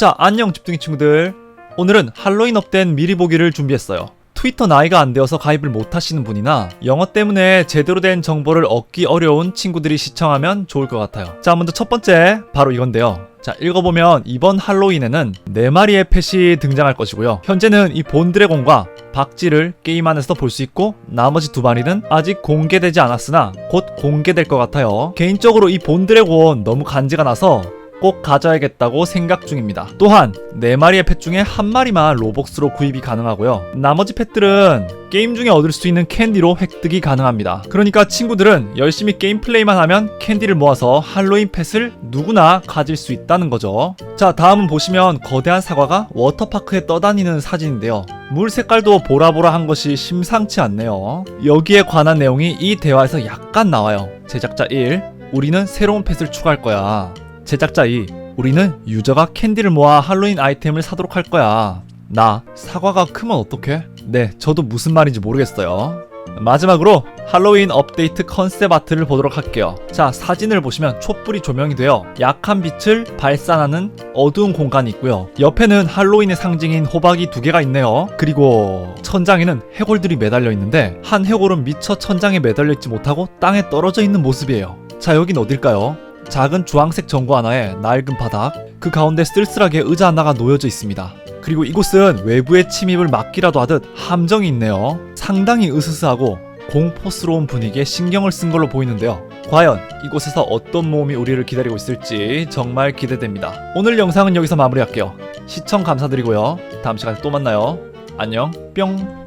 자, 안녕 집둥이 친구들. 오늘은 할로윈 업된 미리 보기를 준비했어요. 트위터 나이가 안 되어서 가입을 못 하시는 분이나 영어 때문에 제대로 된 정보를 얻기 어려운 친구들이 시청하면 좋을 것 같아요. 자, 먼저 첫 번째 바로 이건데요. 자, 읽어보면 이번 할로윈에는 네 마리의 펫이 등장할 것이고요. 현재는 이 본드래곤과 박쥐를 게임 안에서 볼 수 있고 나머지 두 마리는 아직 공개되지 않았으나 곧 공개될 것 같아요. 개인적으로 이 본드래곤 너무 간지가 나서 꼭 가져야겠다고 생각 중입니다. 또한 네 마리의 펫 중에 한 마리만 로벅스로 구입이 가능하고요. 나머지 펫들은 게임 중에 얻을 수 있는 캔디로 획득이 가능합니다. 그러니까 친구들은 열심히 게임 플레이만 하면 캔디를 모아서 할로윈 펫을 누구나 가질 수 있다는 거죠. 자, 다음은 보시면 거대한 사과가 워터파크에 떠다니는 사진인데요. 물 색깔도 보라보라한 것이 심상치 않네요. 여기에 관한 내용이 이 대화에서 약간 나와요. 제작자 1, 우리는 새로운 펫을 추가할 거야. 제작자 2, 우리는 유저가 캔디를 모아 할로윈 아이템을 사도록 할 거야. 나, 사과가 크면 어떡해? 네, 저도 무슨 말인지 모르겠어요. 마지막으로 할로윈 업데이트 컨셉 아트를 보도록 할게요. 자, 사진을 보시면 촛불이 조명이 되어 약한 빛을 발산하는 어두운 공간이 있고요. 옆에는 할로윈의 상징인 호박이 두 개가 있네요. 그리고 천장에는 해골들이 매달려 있는데 한 해골은 미처 천장에 매달려 있지 못하고 땅에 떨어져 있는 모습이에요. 자, 여긴 어딜까요? 작은 주황색 전구 하나에 낡은 바닥, 그 가운데 쓸쓸하게 의자 하나가 놓여져 있습니다. 그리고 이곳은 외부의 침입을 막기라도 하듯 함정이 있네요. 상당히 으스스하고 공포스러운 분위기에 신경을 쓴 걸로 보이는데요. 과연 이곳에서 어떤 모험이 우리를 기다리고 있을지 정말 기대됩니다. 오늘 영상은 여기서 마무리할게요. 시청 감사드리고요. 다음 시간에 또 만나요. 안녕, 뿅.